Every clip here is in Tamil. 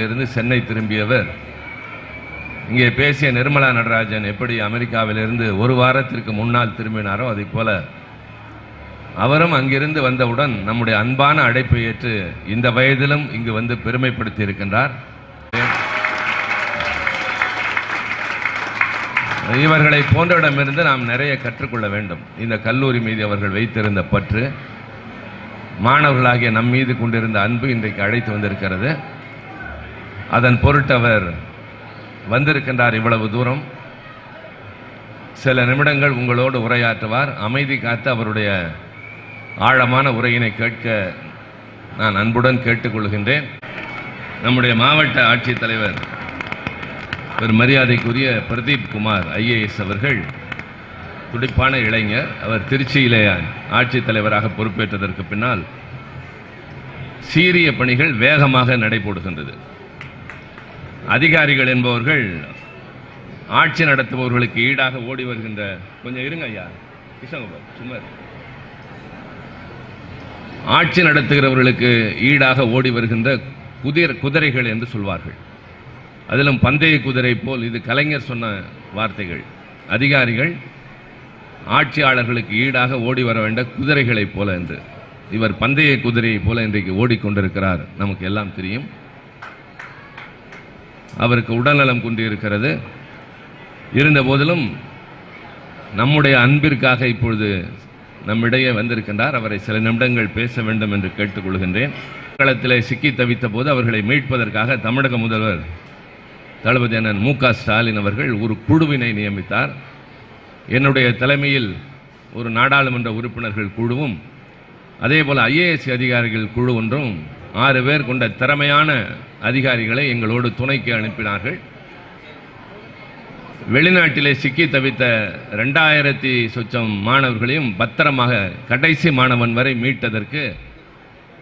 அமெரிக்காவிலிருந்து சென்னை திரும்பியவர். இங்கே பேசிய நிர்மலா நடராஜன் எப்படி அமெரிக்காவிலிருந்து ஒரு வாரத்திற்கு முன்னால் திரும்பினாரோ அதை போல அவரும் அங்கிருந்து வந்தவுடன் நம்முடைய அன்பான அழைப்பை ஏற்று இந்த வயதிலும் இங்கு வந்து பெருமைப்படுத்தி இருக்கின்றார். இவர்களை போன்றவிடமிருந்து நாம் நிறைய கற்றுக்கொள்ள வேண்டும். இந்த கல்லூரி மீது அவர்கள் வைத்திருந்த பற்று மாணவர்களாகிய நம் மீது கொண்டிருந்த அன்பு இன்றைக்கு அழைத்து வந்திருக்கிறது. அதன் பொருட்டவர் வந்திருக்கின்றார் இவ்வளவு தூரம். சில நிமிடங்கள் உங்களோடு உரையாற்றுவார். அமைதி காத்து அவருடைய ஆழமான உரையினை கேட்க நான் அன்புடன் கேட்டுக்கொள்கின்றேன். நம்முடைய மாவட்ட ஆட்சித்தலைவர் ஒரு மரியாதைக்குரிய பிரதீப் குமார் ஐஏஎஸ் அவர்கள் துடிப்பான இளைஞர் அவர் திருச்சியிலே ஆட்சித்தலைவராக பொறுப்பேற்றதற்கு பின்னால் சீரிய பணிகள் வேகமாக நடைபோடுகின்றது. அதிகாரிகள் என்பவர்கள் ஆட்சி நடத்துபவர்களுக்கு ஈடாக ஓடி வருகின்ற கொஞ்சம் இருங்க ஐயா. கிருஷ்ணகுமார் சும்மா ஆட்சி நடத்துகிறவர்களுக்கு ஈடாக ஓடி வருகின்ற குதிர் குதிரைகள் என்று சொல்வார்கள். அதிலும் பந்தய குதிரை போல் இது கலைஞர் சொன்ன வார்த்தைகள். அதிகாரிகள் ஆட்சியாளர்களுக்கு ஈடாக ஓடி வர வேண்ட குதிரைகளைப் போல என்று. இவர் பந்தய குதிரையைப் போல இன்றைக்கு ஓடிக்கொண்டிருக்கிறார். நமக்கு எல்லாம் தெரியும். அவருக்கு உடல்நலம் குன்றியிருக்கிறது இருந்த போதிலும் நம்முடைய அன்பிற்காக இப்பொழுது நம்மிடையே வந்திருக்கின்றார். அவரை சில நிமிடங்கள் பேச வேண்டும் என்று கேட்டுக்கொள்கின்றேன். களத்திலே சிக்கி தவித்த போது அவர்களை மீட்பதற்காக தமிழக முதல்வர் தளபதி அண்ணன் மு க ஸ்டாலின் அவர்கள் ஒரு குழுவினை நியமித்தார். என்னுடைய தலைமையில் ஒரு நாடாளுமன்ற உறுப்பினர்கள் குழுவும் அதேபோல் ஐஏஎஸ் அதிகாரிகள் குழு ஒன்றும் ஆறு பேர் கொண்ட திறமையான அதிகாரிகளை எங்களோடு துணைக்கு அனுப்பினார்கள். வெளிநாட்டிலே சிக்கி தவித்த ரெண்டாயிரத்தி சொச்சம் மாணவர்களையும் பத்திரமாக கடைசி மாணவன் வரை மீட்டதற்கு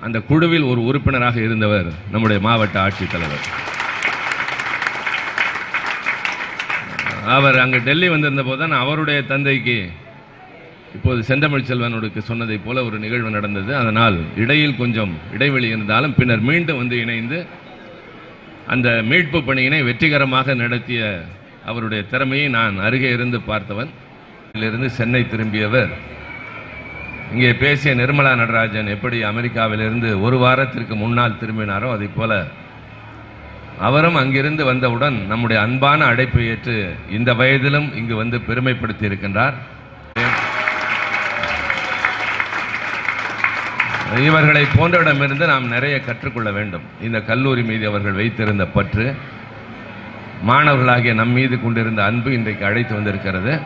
அந்த குழுவில் ஒரு உறுப்பினராக இருந்தவர் நம்முடைய மாவட்ட ஆட்சித்தலைவர். அவர் அங்கு டெல்லி வந்திருந்த போது தான் அவருடைய தந்தைக்கு இப்போது செந்தமிழ் செல்வனுக்கு சொன்னதைப் போல ஒரு நிகழ்வு நடந்தது. அதனால் இடையில் கொஞ்சம் இடைவெளி இருந்தாலும் பின்னர் மீண்டும் வந்து இணைந்து அந்த மீட்பு பணியினை வெற்றிகரமாக நடத்திய அவருடைய திறமையை நான் அருகே இருந்து பார்த்தவன். இதிலிருந்து சென்னை திரும்பியவர். இங்கே பேசிய நிர்மலா நடராஜன் எப்படி அமெரிக்காவிலிருந்து ஒரு வாரத்திற்கு முன்னால் திரும்பினாரோ அதை போல அவரும் அங்கிருந்து வந்தவுடன் நம்முடைய அன்பான அழைப்பை ஏற்று இந்த வயதிலும் இங்கு வந்து பெருமைப்படுத்தி இருக்கின்றார். இவர்களை போன்றவிடமிருந்து நாம் நிறைய கற்றுக்கொள்ள வேண்டும். இந்த கல்லூரி மீது அவர்கள் வைத்திருந்த பற்று மாணவர்களாகிய நம் மீது கொண்டிருந்த அன்பு இன்றைக்கு அழைத்து வந்திருக்கிறது.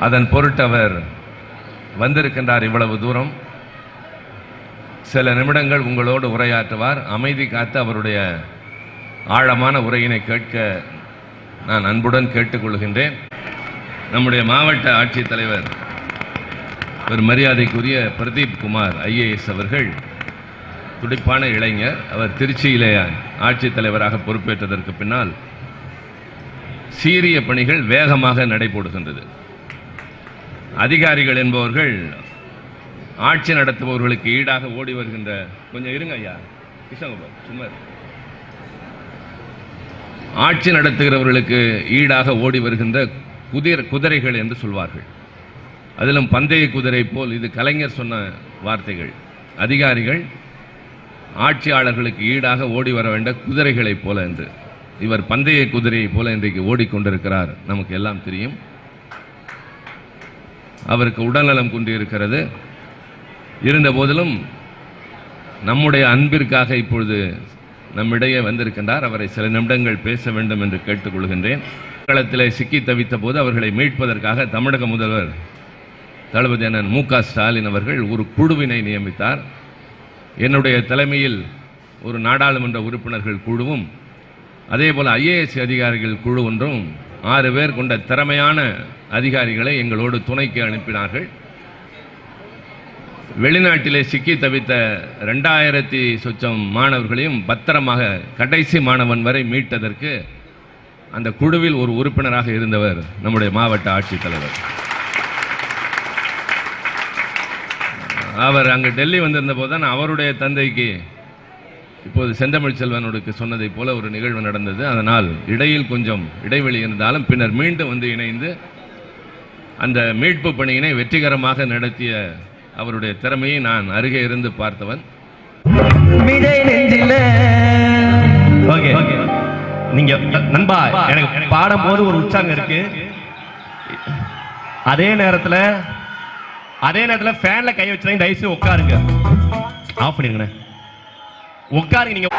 அதன் பொருட்டவர் வந்திருக்கின்றார் இவ்வளவு தூரம். சில நிமிடங்கள் உங்களோடு உரையாற்றுவார். அமைதி காத்து அவருடைய ஆழமான உரையினை கேட்க நான் அன்புடன் கேட்டுக்கொள்கின்றேன். நம்முடைய மாவட்ட ஆட்சித்தலைவர் ஒரு மரியாதைக்குரிய பிரதீப் குமார் ஐஏஎஸ் அவர்கள் துடிப்பான இளைஞர். அவர் திருச்சியிலே ஆட்சித்தலைவராக பொறுப்பேற்றதற்கு பின்னால் சீரிய பணிகள் வேகமாக நடைபோடுகின்றது. அதிகாரிகள் என்பவர்கள் ஆட்சி நடத்துபவர்களுக்கு ஈடாக ஓடி வருகின்ற கொஞ்சம் இருங்க ஐயா. கிருஷ்ணகுமார் சும்மா ஆட்சி நடத்துகிறவர்களுக்கு ஈடாக ஓடி வருகின்ற குதிர் குதிரைகள் என்று சொல்வார்கள். அதிலும் பந்தய குதிரை போல் இது கலைஞர் சொன்ன வார்த்தைகள். அதிகாரிகள் ஆட்சியாளர்களுக்கு ஈடாக ஓடி வர வேண்ட குதிரைகளைப் போல என்று. இவர் பந்தய குதிரையைப் போல இன்றைக்கு ஓடிக்கொண்டிருக்கிறார். நமக்கு எல்லாம் தெரியும். அவருக்கு உடல்நலம் குன்றியிருக்கிறது இருந்த போதிலும் நம்முடைய அன்பிற்காக இப்பொழுது நம்மிடையே வந்திருக்கின்றார். அவரை சில நிமிடங்கள் பேச வேண்டும் என்று கேட்டுக்கொள்கின்றேன். களத்தில் சிக்கி தவித்த போது அவர்களை மீட்பதற்காக தமிழக முதல்வர் தளபதி அண்ணன் மு க ஸ்டாலின் அவர்கள் ஒரு குழுவினை நியமித்தார். என்னுடைய தலைமையில் ஒரு நாடாளுமன்ற உறுப்பினர்கள் குழுவும் அதே போல் ஐஏஎஸ் அதிகாரிகள் குழு ஒன்றும் ஆறு பேர் கொண்ட திறமையான அதிகாரிகளை எங்களோடு துணைக்கு அனுப்பினார்கள். வெளிநாட்டிலே சிக்கி தவித்த ரெண்டாயிரத்தி சொச்சம் மாணவர்களையும் பத்திரமாக கடைசி மாணவன் வரை மீட்டதற்கு அந்த குழுவில் ஒரு உறுப்பினராக இருந்தவர் நம்முடைய மாவட்ட ஆட்சித்தலைவர். அவர் அங்கு டெல்லி வந்திருந்த போது தான் அவருடைய தந்தைக்கு இப்போது செந்தமிழ் செல்வனுக்கு சொன்னதைப் போல ஒரு நிகழ்வு நடந்தது. அதனால் இடையில் கொஞ்சம் இடைவெளி இருந்தாலும் பின்னர் மீண்டும் வந்து இணைந்து அந்த மீட்பு பணியினை வெற்றிகரமாக நடத்திய அவருடைய திறமையை நான் அருகே இருந்து பார்த்தவன். மிடை நெஞ்சில. ஓகே. நீங்க நண்பா எனக்கு பாடும் போது ஒரு உற்சாகம் இருக்கு. அதே நேரத்துல அதே நேரத்தில் ஃபேன்ல கை வச்சுதான் தயவு செய்து உட்காருங்க. ஆஃப் பண்ணிருங்கண்ணே உட்காருங்க நீங்க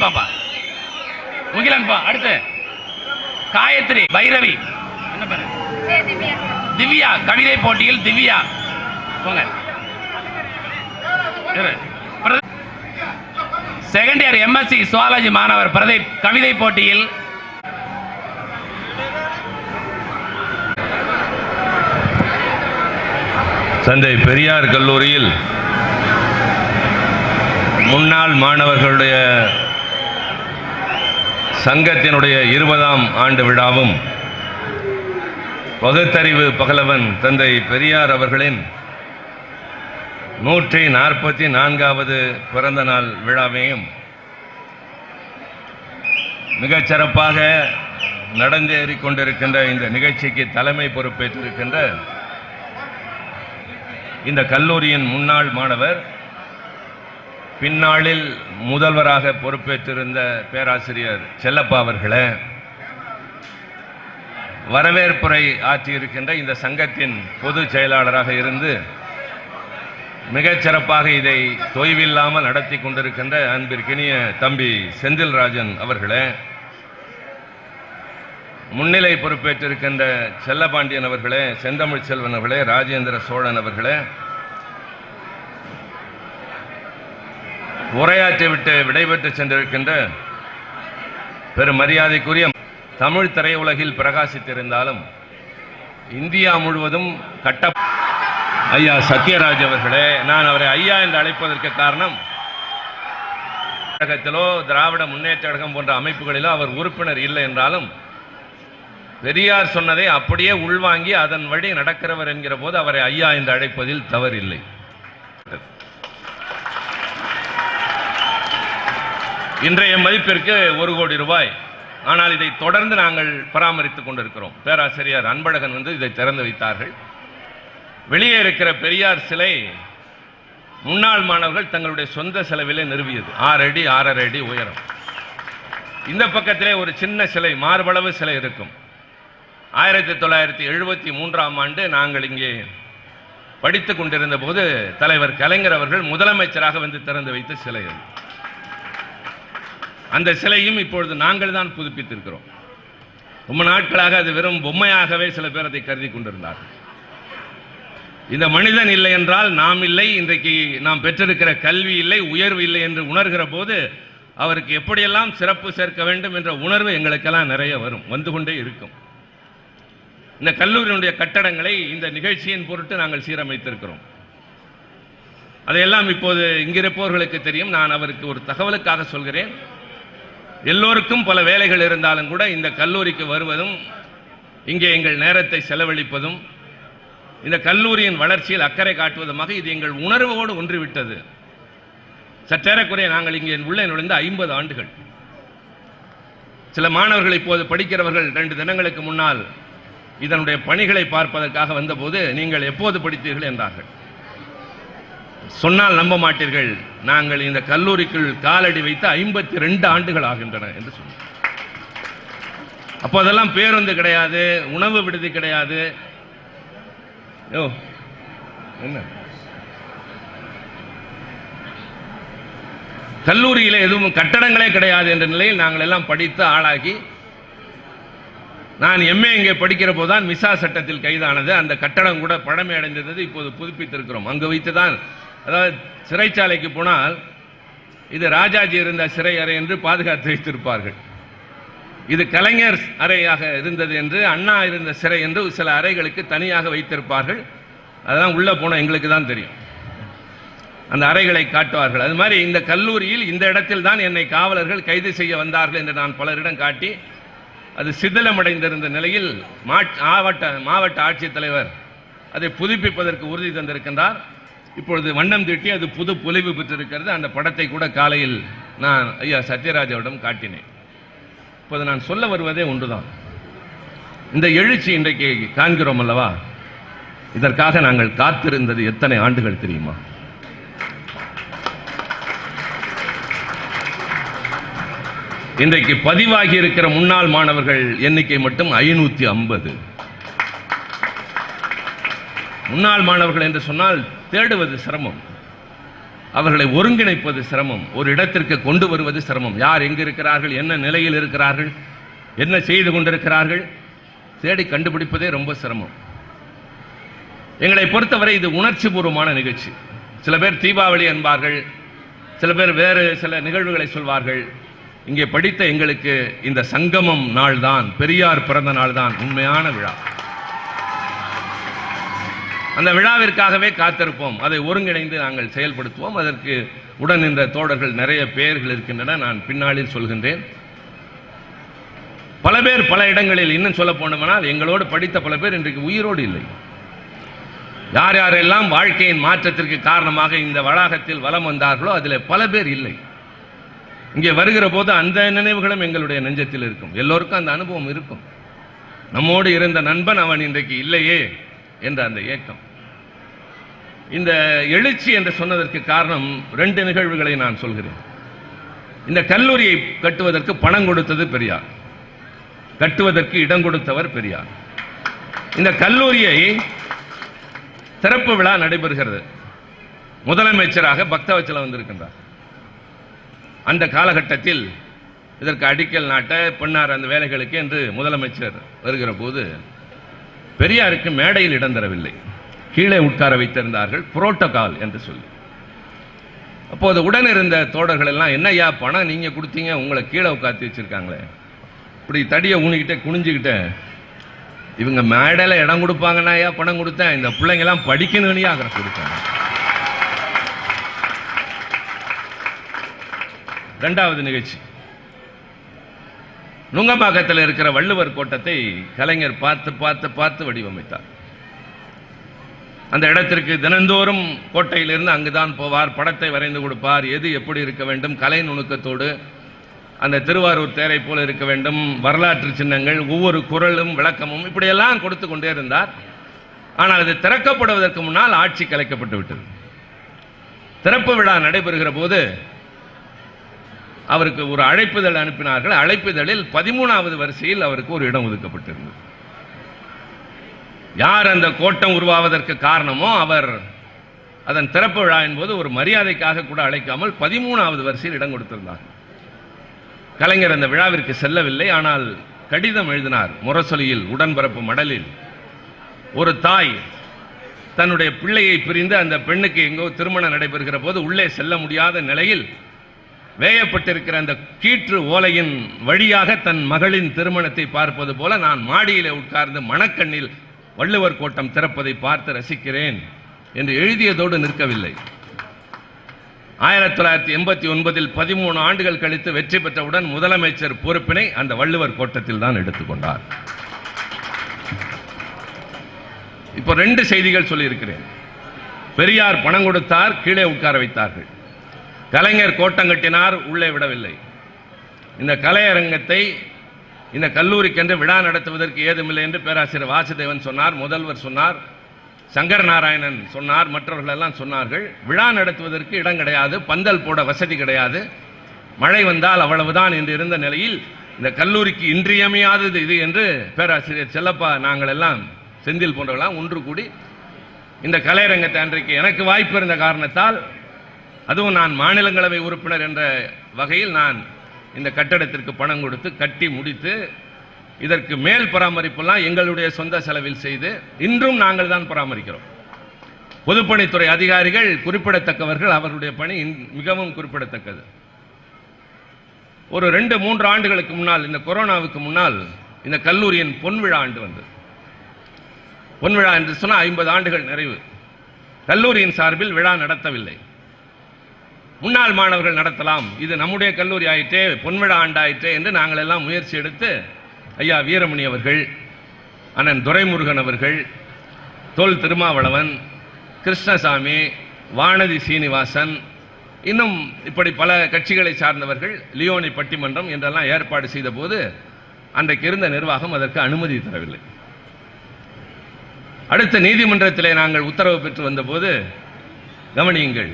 திரும்ப பாப்பா. முகிலன் பா அடுத்து. காயத்ரி பைரவி. என்ன பேரு? திவ்யா கவிதை போட்டியில் திவ்யா. போங்க. செகண்ட் இயர் எம்எஸ்சி சுவாலஜி மாணவர் பிரதீப் கவிதை போட்டியில் தந்தை பெரியார் கல்லூரியில் முன்னாள் மாணவர்களுடைய சங்கத்தினுடைய இருபதாம் ஆண்டு விழாவும் பகுத்தறிவு பகலவன் தந்தை பெரியார் அவர்களின் நூற்றி நாற்பத்தி நான்காவது பிறந்த நாள் விழாவையும் மிகச்சிறப்பாக சிறப்பாக கொண்டிருக்கின்ற இந்த நிகழ்ச்சிக்கு தலைமை பொறுப்பேற்றிருக்கின்ற இந்த கல்லூரியின் முன்னாள் மாணவர் பின்னாளில் முதல்வராக பொறுப்பேற்றிருந்த பேராசிரியர் செல்லப்பா அவர்களே வரவேற்புரை ஆற்றியிருக்கின்ற இந்த சங்கத்தின் பொதுச் செயலாளராக இருந்து மிகச்சிறப்பாக இதை தொய்வில்லாமல் நடத்தி கொண்டிருக்கின்ற அன்பிற்கினிய தம்பி செந்தில்ராஜன் அவர்களே முன்னிலை பொறுப்பேற்றிருக்கின்ற செல்லபாண்டியன் அவர்களே செந்தமிழ் செல்வன் அவர்களே ராஜேந்திர சோழன் அவர்களே உரையாற்றிவிட்டு விடைபெற்று சென்றிருக்கின்ற பெரும் மரியாதைக்குரிய தமிழ் திரையுலகில் பிரகாசித்திருந்தாலும் இந்தியா முழுவதும் கட்ட ஐயா சத்யராஜ் அவர்களே நான் அவரை ஐயா என்று அழைப்பதற்கு காரணம் கழகத்திலோ திராவிட முன்னேற்ற கழகம் போன்ற அமைப்புகளிலோ அவர் உறுப்பினர் இல்லை என்றாலும் பெரியார் சொன்னதை அப்படியே உள்வாங்கி அதன் வழி நடக்கிறவர் என்கிற போது அவரை ஐயா என்று அழைப்பதில் தவறில்லை. இன்றைய மதிப்பிற்கு ஒரு கோடி ரூபாய். ஆனால் இதை தொடர்ந்து நாங்கள் பராமரித்துக் கொண்டிருக்கிறோம். பேராசிரியர் அன்பழகன் வந்து இதை திறந்து வைத்தார்கள். வெளியே இருக்கிற பெரியார் சிலை முன்னாள் மாணவர்கள் தங்களுடைய சொந்த செலவிலே நிறுவியது. ஆறு அடி ஆறரை அடி உயரம். இந்த பக்கத்திலே ஒரு சின்ன சிலை மார்பளவு சிலை இருக்கும். ஆயிரத்தி தொள்ளாயிரத்தி எழுபத்தி மூன்றாம் ஆண்டு நாங்கள் இங்கே படித்து கொண்டிருந்த போது தலைவர் கலைஞர் அவர்கள் முதலமைச்சராக வந்து திறந்து வைத்த சிலை அது. அந்த சிலையும் இப்பொழுது நாங்கள் தான் புதுப்பித்திருக்கிறோம். ரொம்ப நாட்களாக அது வெறும் பொம்மையாகவே சில பேர் அதை கருதி கொண்டிருந்தார்கள். இந்த மனிதன் இல்லை என்றால் நாம் இல்லை இன்றைக்கு நாம் பெற்றிருக்கிற கல்வி இல்லை உயர்வு இல்லை என்று உணர்கிற போது அவருக்கு எப்படியெல்லாம் சிறப்பு சேர்க்க வேண்டும் என்ற உணர்வு எங்களுக்கெல்லாம் நிறைய வரும் வந்து கொண்டே இருக்கும். இந்த கல்லூரியினுடைய கட்டடங்களை இந்த நிகழ்ச்சியின் பொருட்டு நாங்கள் சீரமைத்திருக்கிறோம். அதையெல்லாம் இப்போது இங்கிருப்பவர்களுக்கு தெரியும் நான் அவருக்கு ஒரு தகவலுக்காக சொல்கிறேன். எல்லோருக்கும் பல வேலைகள் இருந்தாலும் கூட இந்த கல்லூரிக்கு வருவதும் இங்கே எங்கள் நேரத்தை செலவழிப்பதும் இந்த கல்லூரியின் வளர்ச்சியில் அக்கறை காட்டுவதுமாக இது எங்கள் உணர்வோடு ஒன்றிவிட்டது. சற்றேறக்குறைய நாங்கள் இங்கே உள்ளே நுழைந்த ஐம்பது ஆண்டுகள். சில மாணவர்கள் இப்போது படிக்கிறவர்கள் ரெண்டு தினங்களுக்கு முன்னால் இதனுடைய பணிகளை பார்ப்பதற்காக வந்தபோது நீங்கள் எப்போது படித்தீர்கள் என்றார்கள். சொன்னால் நம்ப மாட்டீர்கள். நாங்கள் இந்த கல்லூரிக்குள் காலடி வைத்து ஐம்பத்தி ரெண்டு ஆண்டுகள் ஆகின்றன என்று சொன்னார் அப்போ அதெல்லாம் பேருந்து கிடையாது உணவு விடுதி கிடையாது. யோ என்ன? கல்லூரியில் எதுவும் கட்டடங்களே கிடையாது என்ற நிலையில் நாங்கள் எல்லாம் படித்து ஆளாகி நான் எம்ஏ இங்கே படிக்கிற போதுதான் மிசா சட்டத்தில் கைதானது. அந்த கட்டடம் கூட பழமை அடைந்திருந்தது இப்போது புதுப்பித்திருக்கிறோம். அங்கு வைத்து தான் அதாவது சிறைச்சாலைக்கு போனால் இது ராஜாஜி இருந்த சிறை அறை என்று பாதுகாத்து வைத்திருப்பார்கள். இது கலைஞர் அறையாக இருந்தது என்று அண்ணா இருந்த சிறை என்று சில அறைகளுக்கு தனியாக வைத்திருப்பார்கள். அதெல்லாம் உள்ளே போன எங்களுக்கு தான் தெரியும். அந்த அறைகளை காட்டுவார்கள். அது மாதிரி இந்த கல்லூரியில் இந்த இடத்தில் தான் என்னை காவலர்கள் கைது செய்ய வந்தார்கள் என்று நான் பலரிடம் காட்டி அது சிதிலமடைந்திருந்த நிலையில் மாவட்ட மாவட்ட ஆட்சித்தலைவர் அதை புதுப்பிப்பதற்கு உறுதி தந்திருக்கின்றார். இப்பொழுது வண்ணம் தீட்டி அது புது புலிவு பெற்றிருக்கிறது. அந்த படத்தை கூட காலையில் நான் ஐயா சத்யராஜாவிடம் காட்டினேன். இப்போது நான் சொல்ல வருவதே ஒன்றுதான். இந்த எழுச்சி இன்றைக்கு காண்கிறோம் அல்லவா? இதற்காக நாங்கள் காத்திருந்தது எத்தனை ஆண்டுகள் தெரியுமா? இன்றைக்கு பதிவாகி இருக்கிற முன்னாள் மாணவர்கள் எண்ணிக்கை மட்டும் ஐநூத்தி ஐம்பது. முன்னாள் மாணவர்கள் என்று சொன்னால் தேடுவது சிரமம். அவர்களை ஒருங்கிணைப்பது சிரமம். ஒரு இடத்திற்கு கொண்டு வருவது சிரமம். யார் எங்கு இருக்கிறார்கள்? என்ன நிலையில் இருக்கிறார்கள்? என்ன செய்து கொண்டிருக்கிறார்கள்? தேடி கண்டுபிடிப்பதே ரொம்ப சிரமம். எங்களை பொறுத்தவரை இது உணர்ச்சி பூர்வமான நிகழ்ச்சி. சில பேர் தீபாவளி என்பார்கள். சில பேர் வேறு சில நிகழ்வுகளை சொல்வார்கள். இங்கே படித்த எங்களுக்கு இந்த சங்கமம் நாள்தான் பெரியார் பிறந்த நாள்தான் உண்மையான விழா. அந்த விழாவிற்காகவே காத்திருப்போம். அதை ஒருங்கிணைந்து நாங்கள் செயல்படுத்துவோம். அதற்கு உடன் நின்ற தோழர்கள் நிறைய பெயர்கள் இருக்கின்றன. நான் பின்னாளில் சொல்கின்றேன். பல பேர் பல இடங்களில் இன்னும் சொல்ல போனோம்னால் எங்களோடு படித்த பல பேர் இன்றைக்கு உயிரோடு இல்லை. யார் யாரெல்லாம் வாழ்க்கையின் மாற்றத்திற்கு காரணமாக இந்த வளாகத்தில் வலம் வந்தார்களோ அதில் பல பேர் இல்லை. இங்கே வருகிற போது அந்த நினைவுகளும் எங்களுடைய நெஞ்சத்தில் இருக்கும். எல்லோருக்கும் அந்த அனுபவம் இருக்கும். நம்மோடு இருந்த நண்பன் அவன் இன்றைக்கு இல்லையே. என்ற அந்த ஏக்கம் இந்த எழுச்சி என்று சொன்னதற்கு காரணம் ரெண்டு நிகழ்வுகளை நான் சொல்கிறேன். இந்த கல்லூரியை கட்டுவதற்கு பணம் கொடுத்தது பெரியார். கட்டுவதற்கு இடம் கொடுத்தவர் பெரியார். இந்த கல்லூரியை திறப்பு விழா நடைபெறுகிறது. முதலமைச்சராக பக்தவச்சலம் வந்திருக்கின்றார். அந்த காலகட்டத்தில் இதற்கு அடிக்கல் நாட்ட பெண்ணார் அந்த வேலைகளுக்கு என்று முதலமைச்சர் வருகிற போது பெரியாருக்கு மேடையில் இடம் தரவில்லை. கீழே உட்கார வைத்திருந்தார்கள் புரோட்டோகால் என்று சொல்லி. அப்போது உடன் இருந்த தோழர்கள் எல்லாம் என்னய்யா பணம் நீங்கள் கொடுத்தீங்க? உங்களை கீழே உட்காத்தி வச்சிருக்காங்களே. இப்படி தடியை ஊனிக்கிட்டே குனிஞ்சுக்கிட்டேன் இவங்க மேடையில் இடம் கொடுப்பாங்கன்னா ஐயா பணம் கொடுத்தேன். இந்த பிள்ளைங்க எல்லாம் படிக்கணும்னு ஆகிற ரெண்டாவது நிகழ்ச்சி. நுங்கம்பாக்கத்தில் இருக்கிற வள்ளுவர் கோட்டத்தை கலைஞர் பார்த்து பார்த்து பார்த்து வடிவமைத்தார். அந்த இடத்திற்கு தினந்தோறும் கோட்டையிலிருந்து அங்குதான் போவார் படத்தை வரைந்து கொடுப்பார் எது எப்படி இருக்க வேண்டும் கலை நுணுக்கத்தோடு அந்த திருவாரூர் தேரை போல இருக்க வேண்டும் வரலாற்று சின்னங்கள் ஒவ்வொரு குரலும் விளக்கமும் இப்படியெல்லாம் கொடுத்து கொண்டே இருந்தார். ஆனால் அது திறக்கப்படுவதற்கு முன்னால் ஆட்சி கலைக்கப்பட்டு விட்டது. திறப்பு விழா நடைபெறுகிற போது அவருக்கு ஒரு அழைப்புதழ் அனுப்பினார்கள். அழைப்புதழில் பதிமூணாவது வரிசையில் அவருக்கு ஒரு இடம் ஒதுக்கப்பட்டிருந்தது. யார் அந்த கோட்டம் உருவாவதற்கு காரணமோ அவர் அதன் திறப்பு விழா என்பது ஒரு மரியாதைக்காக கூட அழைக்காமல் பதிமூணாவது வரிசையில் இடம் கொடுத்திருந்தார். கலைஞர் அந்த விழாவிற்கு செல்லவில்லை. ஆனால் கடிதம் எழுதினார். முரசொலியில் உடன்பரப்பு மடலில். ஒரு தாய் தன்னுடைய பிள்ளையை பிரிந்து அந்த பெண்ணுக்கு எங்கோ திருமணம் நடைபெறுகிற போது உள்ளே செல்ல முடியாத நிலையில் வேயப்பட்டிருக்கிற அந்த கீற்று ஓலையின் வழியாக தன் மகளின் திருமணத்தை பார்ப்பது போல நான் மாடியிலே உட்கார்ந்து மணக்கண்ணில் வள்ளுவர் கோட்டம் திறப்பதை பார்த்து ரசிக்கிறேன் என்று எழுதியதோடு நிற்கவில்லை. ஆயிரத்தி தொள்ளாயிரத்தி எண்பத்தி ஒன்பதில் பதிமூணு ஆண்டுகள் கழித்து வெற்றி பெற்றவுடன் முதலமைச்சர் பொறுப்பினை அந்த வள்ளுவர் கோட்டத்தில் தான் எடுத்துக்கொண்டார். இப்போ ரெண்டு செய்திகள் சொல்லியிருக்கிறேன். பெரியார் பணம் கொடுத்தார் கீழே உட்கார வைத்தார்கள். கலைஞர் கோட்டம் கட்டினார் உள்ளே விடவில்லை. இந்த கலையரங்கத்தை இந்த கல்லூரிக்கென்று விழா நடத்துவதற்கு ஏதுமில்லை என்று பேராசிரியர் வாசுதேவன் சொன்னார் முதல்வர் சொன்னார் சங்கர் நாராயணன் சொன்னார் மற்றவர்கள் எல்லாம் சொன்னார்கள். விழா நடத்துவதற்கு இடம் கிடையாது பந்தல் போட வசதி கிடையாது. மழை வந்தால் அவ்வளவுதான் என்று இருந்த நிலையில் இந்த கல்லூரிக்கு இன்றியமையாதது இது என்று பேராசிரியர் செல்லப்பா நாங்கள் எல்லாம் செந்தில் போன்றவர்களாம் ஒன்று கூடி இந்த கலையரங்கத்தை அன்றைக்கு எனக்கு வாய்ப்பு இருந்த காரணத்தால் அதுவும் நான் மாநிலங்களவை உறுப்பினர் என்ற வகையில் நான் இந்த கட்டடத்திற்கு பணம் கொடுத்து கட்டி முடித்து இதற்கு மேல் பராமரிப்பெல்லாம் எங்களுடைய சொந்த செலவில் செய்து இன்றும் நாங்கள் தான் பராமரிக்கிறோம். பொதுப்பணித்துறை அதிகாரிகள் குறிப்பிடத்தக்கவர்கள் அவர்களுடைய பணி மிகவும் குறிப்பிடத்தக்கது. ஒரு ரெண்டு மூன்று ஆண்டுகளுக்கு முன்னால் இந்த கொரோனாவுக்கு முன்னால் இந்த கல்லூரியின் பொன்விழா ஆண்டு வந்தது. பொன்விழா என்று சொன்னால் ஐம்பது ஆண்டுகள் நிறைவு. கல்லூரியின் சார்பில் விழா நடத்தவில்லை. முன்னாள் மாணவர்கள் நடத்தலாம். இது நம்முடைய கல்லூரி ஆயிற்றே பொன்விழா ஆண்டாயிற்றே என்று நாங்கள் எல்லாம் முயற்சி எடுத்து ஐயா வீரமணி அவர்கள் அண்ணன் துரைமுருகன் அவர்கள் தொல் திருமாவளவன் கிருஷ்ணசாமி வானதி சீனிவாசன் இன்னும் இப்படி பல கட்சிகளை சார்ந்தவர்கள் லியோனி பட்டிமன்றம் என்றெல்லாம் ஏற்பாடு செய்த போது அன்றைக்கு இருந்த நிர்வாகம் அதற்கு அனுமதி தரவில்லை. அடுத்த நீதிமன்றத்திலே நாங்கள் உத்தரவு பெற்று வந்தபோது கவனியுங்கள்.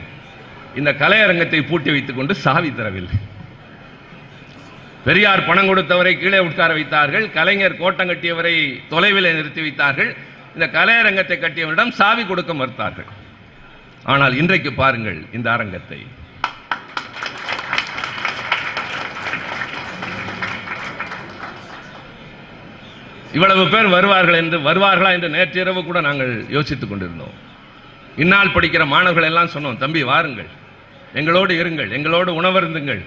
இந்த கலையரங்கத்தை பூட்டி வைத்துக் கொண்டு சாவி தரவில்லை. பெரியார் பணம் கொடுத்தவரை கீழே உட்கார வைத்தார்கள் கலைஞர் கோட்டம் கட்டியவரை தொலைவில் நிறுத்தி வைத்தார்கள் இந்த கலையரங்கத்தை கட்டியவரிடம் சாவி கொடுக்க மறுத்தார்கள். ஆனால் இன்றைக்கு பாருங்கள் இந்த அரங்கத்தை. இவ்வளவு பேர் வருவார்கள் என்று வருவார்களா என்று நேற்றிரவு கூட நாங்கள் யோசித்துக் கொண்டிருந்தோம். இந்நாள் படிக்கிற மாணவர்கள் எல்லாம் சொன்னோம் தம்பி வாருங்கள். எங்களோடு இருங்கள் எங்களோடு உணவருந்துங்கள்.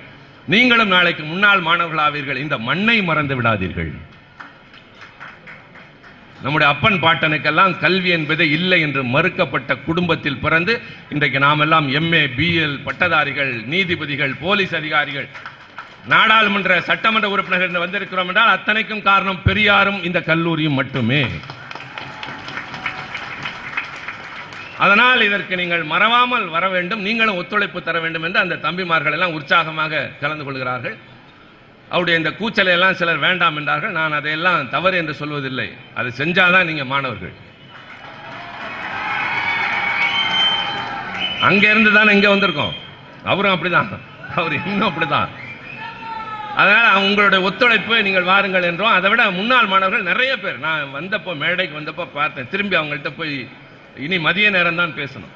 நீங்களும் நாளைக்கு முன்னாள் மாணவர்களாவீர்கள். இந்த மண்ணை மறந்து விடாதீர்கள். நம்முடைய அப்பன் பாட்டனுக்கெல்லாம் கல்வி என்பது இல்லை என்று மறுக்கப்பட்ட குடும்பத்தில் பிறந்து இன்றைக்கு நாம் எல்லாம் எம்ஏ பிஎல் பட்டதாரிகள் நீதிபதிகள் போலீஸ் அதிகாரிகள். நாடாளுமன்ற சட்டமன்ற உறுப்பினர்கள் வந்திருக்கிறோம் என்றால் அத்தனைக்கும் காரணம் பெரியாரும் இந்த கல்லூரியும் மட்டுமே. அதனால் இதற்கு நீங்கள் மறவாமல் வர வேண்டும் நீங்களும் ஒத்துழைப்பு தர வேண்டும் என்று அந்த தம்பிமார்கள் எல்லாம் உற்சாகமாக கலந்து கொள்கிறார்கள். அவருடைய இந்த கூச்சலை எல்லாம் சிலர் வேண்டாம் என்றார்கள். நான் அதையெல்லாம் தவறு என்று சொல்வதில்லை. அதை செஞ்சாதான் நீங்க மாணவர்கள். அங்க தானே இங்கே இங்க வந்திருக்கோம். அவரும் அப்படிதான். அவர் இன்னும் அப்படிதான். அதனால் உங்களுடைய ஒத்துழைப்பு நீங்கள் வாருங்கள் என்றோம் அதை விட முன்னாள் மாணவர்கள் நிறைய பேர். நான் வந்தப்போ மேடைக்கு வந்தப்போ பார்த்தேன். திரும்பி அவங்கள்ட்ட போய் இனி மதிய நேரம் தான் பேசணும்.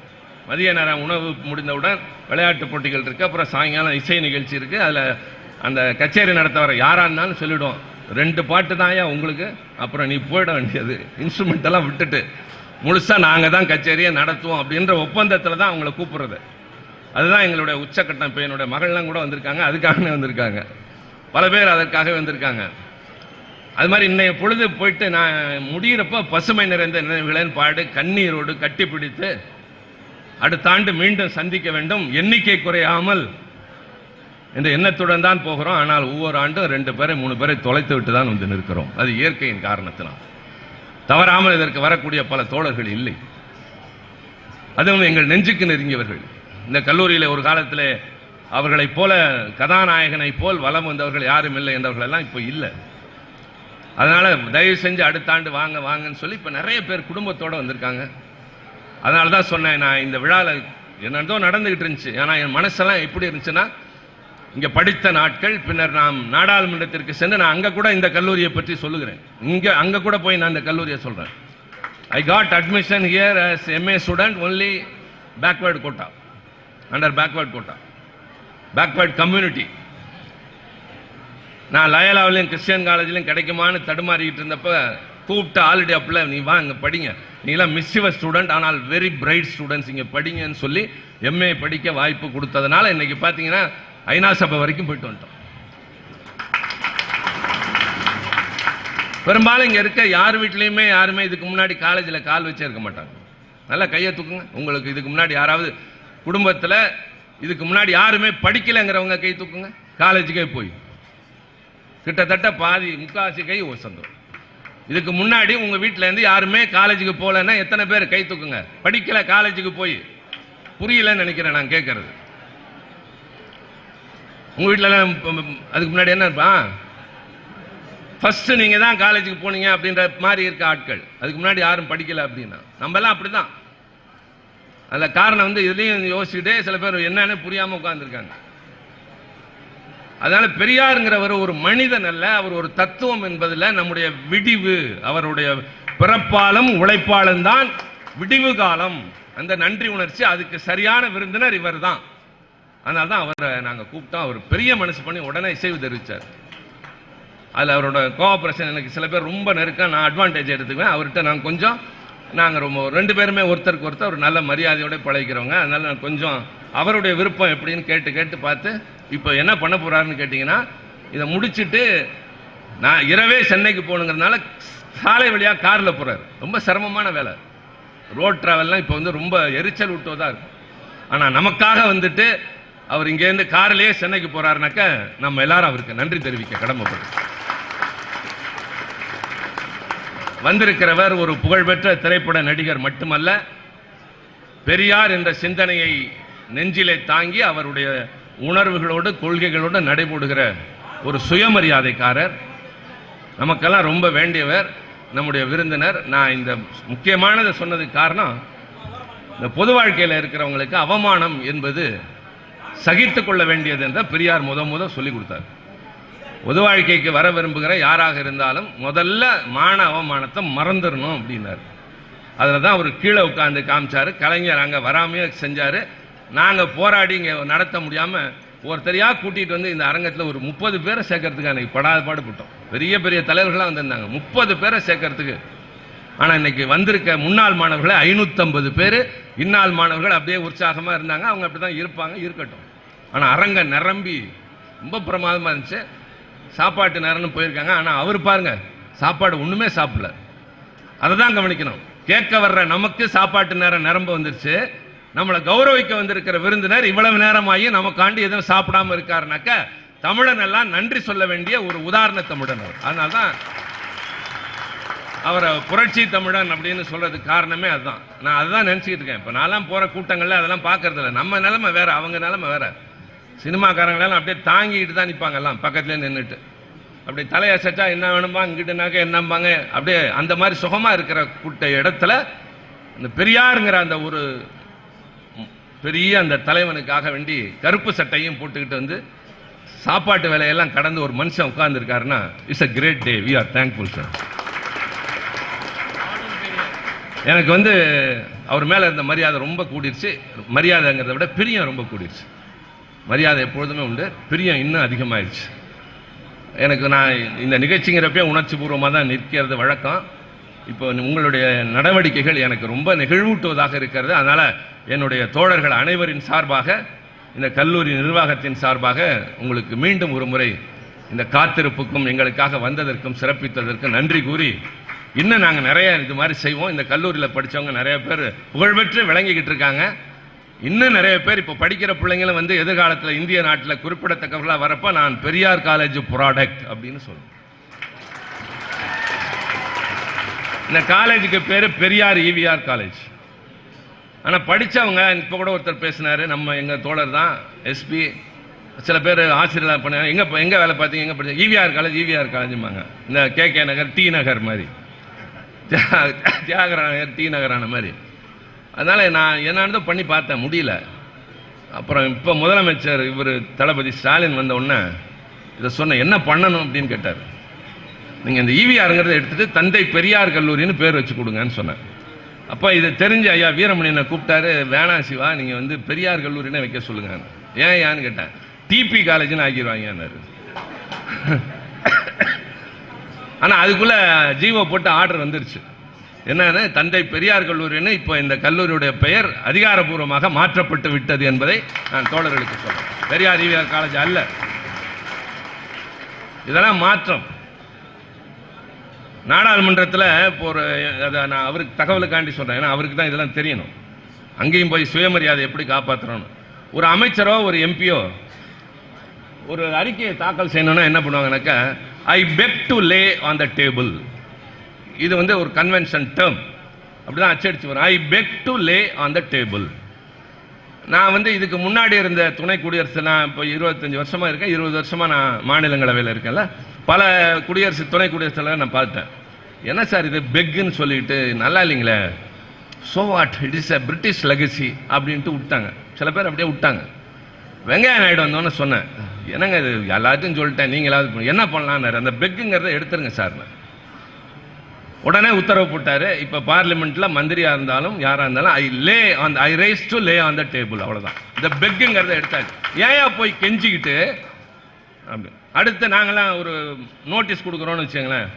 மதிய நேரம் உணவு முடிந்தவுடன் விளையாட்டு போட்டிகள் இருக்குது அப்புறம் சாயங்காலம் இசை நிகழ்ச்சி இருக்குது அதில் அந்த கச்சேரி நடத்த வர யாரா இருந்தாலும் சொல்லிவிடுவோம் ரெண்டு பாட்டு தான்யா உங்களுக்கு. அப்புறம் நீ போயிட வேண்டியது. இன்ஸ்ட்ருமெண்ட் எல்லாம் விட்டுட்டு முழுசாக நாங்கள் தான் கச்சேரியை நடத்துவோம் அப்படின்ற ஒப்பந்தத்தில் தான் அவங்கள கூப்பிட்றது. அதுதான் எங்களுடைய உச்சக்கட்டம் இப்போ என்னுடைய மகள்லாம் கூட வந்திருக்காங்க. அதுக்காகவே வந்திருக்காங்க. பல பேர் அதற்காகவே வந்திருக்காங்க. அது மாதிரி இன்றைய பொழுது போயிட்டு நான் முடிகிறப்ப பசுமை நிறைந்த நினைவுகளின் பாடு கண்ணீரோடு கட்டிப்பிடித்து அடுத்த ஆண்டு மீண்டும் சந்திக்க வேண்டும். எண்ணிக்கை குறையாமல் என்ற எண்ணத்துடன் தான் போகிறோம். ஆனால் ஒவ்வொரு ஆண்டும் ரெண்டு பேரை மூணு பேரை தொலைத்து விட்டு தான் வந்து நிற்கிறோம். அது இயற்கையின் காரணத்தினால். தவறாமல் இதற்கு வரக்கூடிய பல தோழர்கள் இல்லை. அதுவும் எங்கள் நெஞ்சுக்கு நெருங்கியவர்கள். இந்த கல்லூரியில் ஒரு காலத்தில் அவர்களைப் போல கதாநாயகனைப் போல் வலம் வந்தவர்கள் யாரும் இல்லை என்றவர்களெல்லாம் இப்போ இல்லை. அதனால தயவு செஞ்சு அடுத்த ஆண்டு வாங்க வாங்கன்னு சொல்லி இப்போ நிறைய பேர் குடும்பத்தோடு வந்திருக்காங்க. அதனால தான் சொன்னேன் நான் இந்த விழாவில் என்னதோ நடந்துக்கிட்டு இருந்துச்சு. ஆனால் என் மனசெல்லாம் எப்படி இருந்துச்சுன்னா இங்கே படித்த நாட்கள் பின்னர் நாம் நாடாளுமன்றத்திற்கு சென்று நான் அங்கே கூட இந்த கல்லூரியை பற்றி சொல்லுகிறேன். இங்கே அங்கே கூட போய் நான் இந்த கல்லூரியை சொல்கிறேன் I got admission here as MA student only backward quota under backward quota backward community நான் லயலாவிலையும் கிறிஸ்டியன் காலேஜ்லையும் கிடைக்குமான்னு தடுமாறிக்கிட்டு இருந்தப்போ கூப்பிட்டு ஆல்ரெடி அப்பில் நீ வா இங்கே படிங்க. நீலாம் மிஸ்ஸிவ ஸ்டூடெண்ட் ஆனால் வெரி பிரைட் ஸ்டூடெண்ட்ஸ் இங்கே படிங்கன்னு சொல்லி எம்ஏ படிக்க வாய்ப்பு கொடுத்ததுனால இன்னைக்கு பார்த்தீங்கன்னா ஐநா சபை வரைக்கும் போயிட்டு வந்துட்டோம். பெரும்பாலும் இங்கே இருக்க யார் வீட்லேயுமே யாருமே இதுக்கு முன்னாடி காலேஜில் கால் வச்சே இருக்க மாட்டாங்க. நல்லா கையை தூக்குங்க. உங்களுக்கு இதுக்கு முன்னாடி யாராவது குடும்பத்தில் இதுக்கு முன்னாடி யாருமே படிக்கலைங்கிறவங்க கை தூக்குங்க. காலேஜுக்கே போய். கிட்டத்தட்ட பாதி முக்காசி கை வசந்தம் இதுக்கு முன்னாடி உங்க வீட்ல இருந்து யாருமே காலேஜுக்கு போகலன்னா எத்தனை பேர் கை தூக்குங்க? படிக்கல காலேஜுக்கு போய். புரியலன்னு நினைக்கிறேன் நான் கேட்கறது. உங்க வீட்ல எல்லாம் அதுக்கு முன்னாடி என்ன இருப்பான் ஃபர்ஸ்ட் நீங்க தான் காலேஜுக்கு போனீங்க அப்படின்ற மாதிரி இருக்க ஆட்கள். அதுக்கு முன்னாடி யாரும் படிக்கல அப்படின்னா. நம்ம எல்லாம் அப்படிதான். அதுல காரணம் வந்து இதுலயும் யோசிச்சுட்டே சில பேர் என்னன்னு புரியாம உட்கார்ந்துருக்காங்க. அதனால பெரியாருங்கிறவர் ஒரு மனிதன் அல்ல அவர் ஒரு தத்துவம் என்பதில் நம்முடைய விடிவு அவருடைய பிறப்பாலும் உழைப்பாலும் தான் விடிவு காலம். அந்த நன்றி உணர்ச்சி அதுக்கு சரியான விருந்தினர் இவர் தான் அதனால தான் அவரை நாங்கள் கூப்பிட்டோம். அவர் பெரிய மனசு பண்ணி உடனே இசைவு தெரிவித்தார் அதில் அவரோட கோஆப்ரேஷன் எனக்கு சில பேர் ரொம்ப நெருக்கம் நான் அட்வான்டேஜ் எடுத்துக்குவேன். அவர்கிட்ட நான் கொஞ்சம் நாங்கள் ரொம்ப ரெண்டு பேருமே ஒருத்தருக்கு ஒருத்தர் ஒரு நல்ல மரியாதையோடு பழகிறவங்க அதனால நான் கொஞ்சம் அவருடைய விருப்பம் எப்படின்னு கேட்டு கேட்டு பார்த்து இப்போ என்ன பண்ண போறாருன்னு கேட்டிங்கன்னா இதை முடிச்சுட்டு நான் இரவே சென்னைக்கு போகணுங்கிறதுனால சாலை வழியாக காரில் போகிறார் ரொம்ப சிரமமான வேலை. ரோட் ட்ராவல்லாம் இப்போ வந்து ரொம்ப எரிச்சல் விட்டதாக இருக்கும் ஆனால் நமக்காக வந்துட்டு அவர் இங்கேருந்து கார்லேயே சென்னைக்கு போகிறாருனாக்க நம்ம எல்லாரும் அவருக்கு நன்றி தெரிவிக்க கடமைப்படும் வந்திருக்கிறவர் ஒரு புகழ்பெற்ற திரைப்பட நடிகர் மட்டுமல்ல பெரியார் என்ற சிந்தனையை நெஞ்சிலே தாங்கி அவருடைய உணர்வுகளோடு கொள்கைகளோடு நடைபோடுகிற ஒரு சுயமரியாதைக்காரர். நமக்கெல்லாம் ரொம்ப வேண்டியவர் நம்முடைய விருந்தினர். நான் இந்த முக்கியமானதை சொன்னதுக்கு காரணம் இந்த பொது வாழ்க்கையில் இருக்கிறவங்களுக்கு அவமானம் என்பது சகித்து கொள்ள வேண்டியது என்ற பெரியார் முத முத சொல்லி கொடுத்தார். பொது வாழ்க்கைக்கு வர விரும்புகிற யாராக இருந்தாலும் முதல்ல மான அவமானத்தை மறந்துடணும் அப்படின்னார். அதில் தான் அவர் கீழே உட்காந்து காமிச்சாரு. கலைஞர் அங்கே வராமையே செஞ்சார். நாங்கள் போராடி இங்கே நடத்த முடியாமல் ஒருத்தரையா கூட்டிகிட்டு வந்து இந்த அரங்கத்தில் ஒரு முப்பது பேரை சேர்க்கறதுக்கு அன்றைக்கி படாத பாடுபட்டோம். பெரிய பெரிய தலைவர்களாக வந்திருந்தாங்க. முப்பது பேரை சேர்க்கறதுக்கு. ஆனால் இன்னைக்கு வந்திருக்க முன்னாள் மாணவர்களை ஐநூற்றம்பது பேர் இன்னாள் மாணவர்கள் அப்படியே உற்சாகமாக இருந்தாங்க. அவங்க அப்படி தான் இருப்பாங்க இருக்கட்டும். ஆனால் அரங்கம் நிரம்பி ரொம்ப பிரமாதமாக இருந்துச்சு. சாப்பாட்டு நேரம்னு போயிருக்காங்க. ஆனால் அவர் பாருங்கள் சாப்பாடு ஒன்றுமே சாப்பிடல. அதை தான் கவனிக்கணும். கேட்க வர்ற நமக்கு சாப்பாட்டு நேரம் நிரம்ப வந்துருச்சு. நம்மளை கௌரவிக்க வந்திருக்கிற விருந்தினர் இவ்வளவு நேரமாகி நமக்காண்டி எதுவும் சாப்பிடாம இருக்காருனாக்க தமிழன் எல்லாம் நன்றி சொல்ல வேண்டிய ஒரு உதாரண தமிழன் அவர். அதனால தான் அவரை புரட்சி தமிழன் அப்படின்னு சொல்றதுக்கு காரணமே அதுதான். நான் அதுதான் நினச்சிக்கிட்டு இருக்கேன். இப்போ நான்லாம் போகிற கூட்டங்களில் அதெல்லாம் பார்க்கறது இல்லை நம்ம நிலைமை வேற அவங்க நிலைமை வேற. சினிமாக்காரங்களெல்லாம் அப்படியே தாங்கிட்டு தான் நிற்பாங்க எல்லாம் பக்கத்துலேயே நின்றுட்டு அப்படியே தலையசைச்சா என்ன வேணுமா இங்கிட்டுனாக்க என்னம்பாங்க அப்படியே அந்த மாதிரி சுகமாக இருக்கிற கூட்ட இடத்துல அந்த பெரியாருங்கிற அந்த ஒரு பெரிய அந்த தலைவனுக்காக வேண்டி கருப்பு சட்டையும் போட்டுக்கிட்டு வந்து சாப்பாட்டு வேலையெல்லாம் கடந்து ஒரு மனுஷன் உட்கார்ந்துருக்காருன்னா it's a great day we are thankful sir எனக்கு வந்து அவர் மேலே இருந்த மரியாதை ரொம்ப கூடிருச்சு. மரியாதைங்கிறத விட பிரியம் ரொம்ப கூடிருச்சு. மரியாதை எப்பொழுதுமே உண்டு. பிரியம் இன்னும் அதிகமாயிருச்சு. எனக்கு நான் இந்த நிகழ்ச்சிங்கிறப்பே உணர்ச்சி பூர்வமாக தான் நிற்கிறது வழக்கம். இப்போ உங்களுடைய நடவடிக்கைகள் எனக்கு ரொம்ப நெகிழ்வூட்டுவதாக இருக்கிறது. அதனால் என்னுடைய தோழர்கள் அனைவரின் சார்பாக இந்த கல்லூரி நிர்வாகத்தின் சார்பாக உங்களுக்கு மீண்டும் ஒரு முறை இந்த காத்திருப்புக்கும் எங்களுக்காக வந்ததற்கும் சிறப்பித்ததற்கும் நன்றி கூறி இன்னும் நாங்கள் நிறைய இது மாதிரி செய்வோம். இந்த கல்லூரியில் படித்தவங்க நிறைய பேர் புகழ்பெற்று விளங்கிக்கிட்டு இருக்காங்க. இன்னும் நிறைய பேர் இப்போ படிக்கிற பிள்ளைங்களும் வந்து எதிர்காலத்தில் இந்திய நாட்டில் குறிப்பிடத்தக்கவர்களாக வரப்போ நான் பெரியார் காலேஜ் ப்ராடக்ட் அப்படின்னு சொல்லுவேன் இந்த காலேஜுக்கு பேர் பெரியார் ஈவிஆர் காலேஜ். ஆனால் படித்தவங்க இப்போ கூட ஒருத்தர் பேசினாரு நம்ம எங்கள் தோழர் தான் எஸ்பி சில பேர் ஆசிரியராக பண்ணாங்க. எங்கே எங்கே வேலை பார்த்தீங்க? எங்கே படிச்சீங்க? ஈவிஆர் காலேஜ் ஈவிஆர் காலேஜுமாங்க இந்த K K Nagar T Nagar மாதிரி. தியா- நகர் டி நகரான மாதிரி. அதனால் நான் என்னன்னு பண்ணி பார்த்தேன் முடியல. அப்புறம் இப்போ முதலமைச்சர் இவர் தளபதி ஸ்டாலின் வந்த உடனே இதை சொன்ன என்ன பண்ணணும்? அப்படின்னு கேட்டார். நீங்கள் இந்த ஈவிஆருங்கிறத எடுத்துகிட்டு தந்தை பெரியார் கல்லூரின்னு பேர் வச்சு கொடுங்கன்னு சொன்னேன். அப்போ இதை தெரிஞ்ச ஐயா வீரமணியனை கூப்பிட்டாரு வேணாம் சிவா நீங்கள் வந்து பெரியார் கல்லூரினே வைக்க சொல்லுங்க. ஏன் ஏன்னு கேட்டேன். டிபி காலேஜ்னு ஆக்கிடுவாங்கன்னாரு. ஆனால் அதுக்குள்ள ஜீவோ போட்டு ஆர்டர் வந்துருச்சு. என்னன்னு தந்தை பெரியார் கல்லூரின்னு இப்போ இந்த கல்லூரியுடைய பெயர் அதிகாரப்பூர்வமாக மாற்றப்பட்டு விட்டது என்பதை நான் தோழர்களுக்கு சொல்றேன். பெரியார் ஈவிஆர் காலேஜ் அல்ல. இதெல்லாம் மாற்றம். நாடாளுமன்றத்தில் இப்போ ஒரு அதை நான் அவருக்கு தகவலுக்காண்டி சொல்கிறேன் ஏன்னா அவருக்கு தான் இதெல்லாம் தெரியணும். அங்கேயும் போய் சுயமரியாதை எப்படி காப்பாற்றணும் ஒரு அமைச்சரோ ஒரு எம்பியோ ஒரு அறிக்கையை தாக்கல் செய்யணும்னா என்ன பண்ணுவாங்கனாக்கா I beg to lay on the table இது வந்து ஒரு கன்வென்ஷன் டேர்ம் அப்படி தான் அச்சடிச்சு வரும். I beg to lay on the table நான் வந்து இதுக்கு முன்னாடி இருந்த துணை குடியரசு நான் இப்போ இருபத்தஞ்சி வருஷமாக இருக்கேன். இருபது வருஷமாக நான் மாநிலங்களவையில் இருக்கேன்ல. பல குடியரசு துணை குடியரசுல நான் பார்த்தேன். என்ன சார் இது? பெக்குன்னு சொல்லிட்டு நல்லா இல்லைங்களே? So what it is a British legacy அப்படின்ட்டு விட்டாங்க. சில பேர் அப்படியே விட்டாங்க. வெங்கையா நாயுடு வந்தோன்னு சொன்னேன். என்னங்க இது? எல்லாத்தையும் சொல்லிட்டேன். நீங்களாவது என்ன பண்ணலான்னாரு அந்த பெக்குங்கிறத எடுத்துருங்க சார் உடனே உத்தரவு போட்டார். இப்போ பார்லிமெண்ட்டில் மந்திரியாக இருந்தாலும் யாராக இருந்தாலும் I lay on I rise to lay on the table அவ்வளோதான் இந்த பெக்குங்கிறத எடுத்தாச்சு ஏயா போய் கெஞ்சிக்கிட்டு அப்படி. அடுத்து நாங்களாம் ஒரு நோட்டீஸ் கொடுக்குறோம்னு வச்சுங்களேன்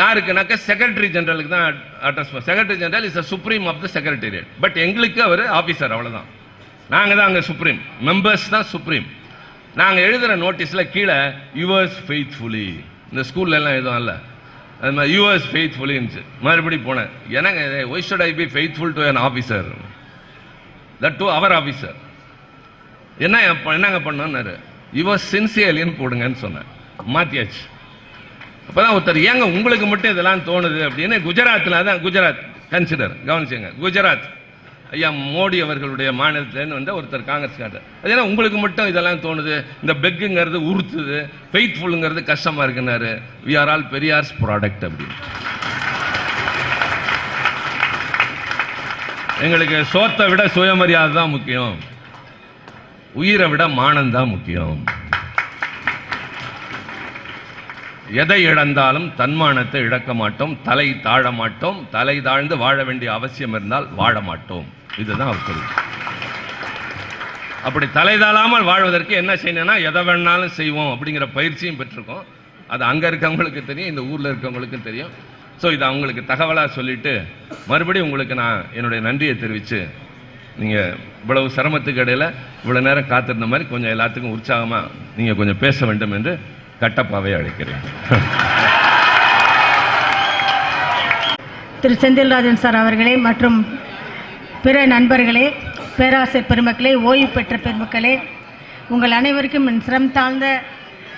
யாருக்குனாக்கா செக்ரட்டரி ஜெனரலுக்கு தான் address secretary general is supreme of the secretariat but எங்களுக்கு அவர் ஆஃபீஸர் அவ்வளோதான் நாங்கள் தான் அங்கே சுப்ரீம் மெம்பர்ஸ் தான் சுப்ரீம் நாங்கள் எழுதுகிற நோட்டீஸில் கீழே யுவர்ஸ் ஃபெய்த்ஃபுல்லி இந்த ஸ்கூல்லலாம் எதுவும் இல்லை. அது மாதிரி யுவர்ஸ் ஃபெய்த்ஃபுல்லி இருந்துச்சு. மறுபடியும் போனேன். எனக்கு why should I be faithful to an officer that to our officer என்ன என்னங்க பண்ணோன்னாரு யுவர் சின்சியர்லின்னு போடுங்கன்னு சொன்னேன். மாத்தியாச்சு. அப்பதான் ஒருத்தர் ஏங்க உங்களுக்கு மட்டும் இதெல்லாம் தோணுது? அப்படின்னு குஜராத்தில் தான் குஜராத் கன்சிடர் கவனிச்சுங்க. குஜராத். ஐயா மோடி அவர்களுடைய மாநிலத்திலேருந்து வந்த ஒருத்தர் காங்கிரஸ்காரர் அது ஏன்னா உங்களுக்கு மட்டும் இதெல்லாம் தோணுது? இந்த பெக்குங்கிறது உறுத்துது. ஃபெய்த்ஃபுல்லுங்கிறது கஷ்டமாக இருக்குனாரு we are all Periyar's product அப்படின்னு. எங்களுக்கு சோத்தை விட சுயமரியாதை தான் முக்கியம். உயிரை விட மானம் தான் முக்கியம். எதை இழந்தாலும் தன்மானத்தை இழக்க மாட்டோம் தலை தாழ மாட்டோம் தலை தாழ்ந்து வாழ வேண்டிய அவசியம் இருந்தால் வாழ மாட்டோம். இதுதான் அவர் அப்படி தலை தாழாமல் வாழ்வதற்கு என்ன செய்யணும்னா எதை வேணாலும் செய்வோம் அப்படிங்கிற பயிற்சியும் பெற்றிருக்கோம். அது அங்க இருக்கவங்களுக்கு தெரியும் இந்த ஊர்ல இருக்கவங்களுக்கும் தெரியும். ஸோ இதை அவங்களுக்கு தகவலாக சொல்லிட்டு மறுபடியும் உங்களுக்கு நான் என்னுடைய நன்றியை தெரிவித்து நீங்கள் இவ்வளவு சிரமத்துக்கு இடையில் இவ்வளோ நேரம் காத்திருந்த மாதிரி கொஞ்சம் எல்லாத்துக்கும் உற்சாகமாக நீங்கள் கொஞ்சம் பேச வேண்டும் என்று கட்டப்பாவை அழைக்கிறேன். திரு செந்தில்ராஜன் சார் அவர்களே மற்றும் பிற நண்பர்களே பேராசிரியர் பெருமக்களே ஓய்வு பெற்ற பெருமக்களே உங்கள் அனைவருக்கும் என் சிரம் தாழ்ந்த